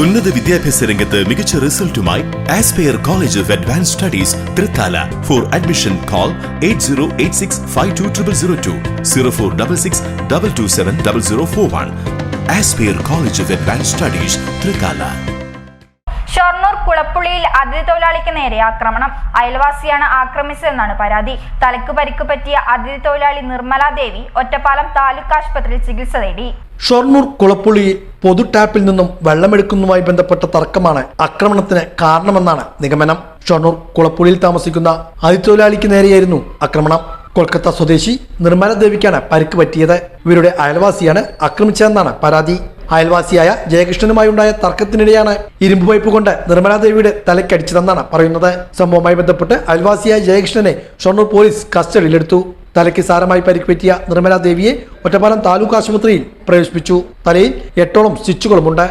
ഉന്നത വിദ്യാഭ്യാസ രംഗത്ത് മികച്ച റിസൾട്ടുമായി aspire college of advance studies Thrithala. For admission call eight zero eight six five two triple zero two zero four double six double two seven double zero four one aspire college of advance studies Thrithala. കുളപ്പുള്ളിയിൽ അതിഥി തൊഴിലാളിക്ക് നേരെ ആക്രമണം. അയൽവാസിയാണ് ആക്രമിച്ചതെന്നാണ് പരാതി. തലക്ക് പരിക്ക് പറ്റിയ അതിഥി തൊഴിലാളി നിർമ്മല ദേവി ഒറ്റപ്പാലം താലൂക്ക് ആശുപത്രിയിൽ ചികിത്സ തേടി ഷൊർണൂർ കുളപ്പുള്ളിയിൽ പൊതു ടാപ്പിൽ നിന്നും വെള്ളമെടുക്കുന്നതുമായി ബന്ധപ്പെട്ട തർക്കമാണ് ആക്രമണത്തിന് കാരണമെന്നാണ് നിഗമനം. ഷൊർണൂർ കുളപ്പുള്ളിയിൽ താമസിക്കുന്ന അതിഥി തൊഴിലാളിക്ക് നേരെയായിരുന്നു ആക്രമണം. കൊൽക്കത്ത സ്വദേശി നിർമ്മല ദേവിക്കാണ് പരിക്ക് പറ്റിയത്. ഇവരുടെ അയൽവാസിയാണ് ആക്രമിച്ചതെന്നാണ് പരാതി. അയൽവാസിയായ ജയകൃഷ്ണനുമായി ഉണ്ടായ തർക്കത്തിനിടെയാണ് ഇരുമ്പ് പൈപ്പ് കൊണ്ട് നിർമ്മല ദേവിയുടെ തലക്കടിച്ചതെന്നാണ് പറയുന്നത്. സംഭവവുമായി ബന്ധപ്പെട്ട് അയൽവാസിയായ ജയകൃഷ്ണനെ ഷൊർണൂർ പോലീസ് കസ്റ്റഡിയിലെടുത്തു. തലയ്ക്ക് സാരമായി പരിക്ക് പറ്റിയ നിർമ്മല ദേവിയെ ഒറ്റപ്പാലം താലൂക്ക് ആശുപത്രിയിൽ പ്രവേശിപ്പിച്ചു. തലയിൽ എട്ടോളം സ്റ്റിച്ചുകളുമുണ്ട്.